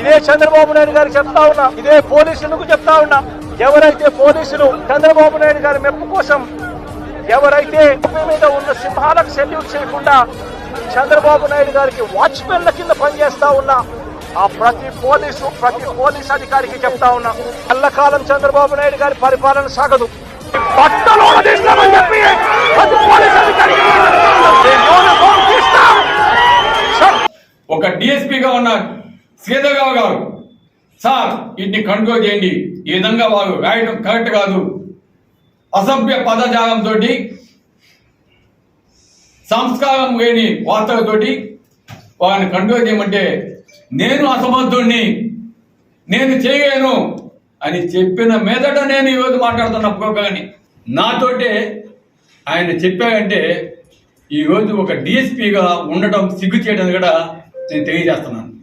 ఇదే చంద్రబాబు నాయుడు గారికి చెప్తా ఉన్నా. ఇదే పోలీసులకు చెప్తా ఉన్నా. ఎవరైతే పోలీసులు చంద్రబాబు నాయుడు గారి మెప్పు కోసం ఎవరైతే భూమి మీద ఉన్న సింహాలకు సెల్యూట్ చేయకుండా చంద్రబాబు నాయుడు గారికి వాచ్మెన్ల కింద పనిచేస్తా ఉన్నా ఆ ప్రతి పోలీసు ప్రతి పోలీస్ అధికారికి చెప్తా ఉన్నా ఎల్లకాలం చంద్రబాబు నాయుడు గారి పరిపాలన సాగదు. బట్టలు తీస్తామని చెప్పి ప్రతి పోలీస్ అధికారికి ఒక డిఎస్పీగా ఉన్న శ్రీధర్రావు గారు సార్ ఇన్ని కంట్రోల్ చేయండి. ఈ విధంగా వారు రాయడం కరెక్ట్ కాదు. అసభ్య పదజాలంతో సంస్కారం లేని వార్తలతోటి వారిని కంట్రోల్ చేయమంటే నేను అసమర్థుణ్ణి. నేను చేయలేను. అని చెప్పిన మీదట నేను ఈరోజు మాట్లాడుతున్న ప్రోగ్రాన్ని నాతోటే ఆయన చెప్పాడంటే ఈరోజు ఒక డిఎస్పీగా ఉండటం సిగ్గు చేయడం కూడా నేను తెలియజేస్తున్నాను.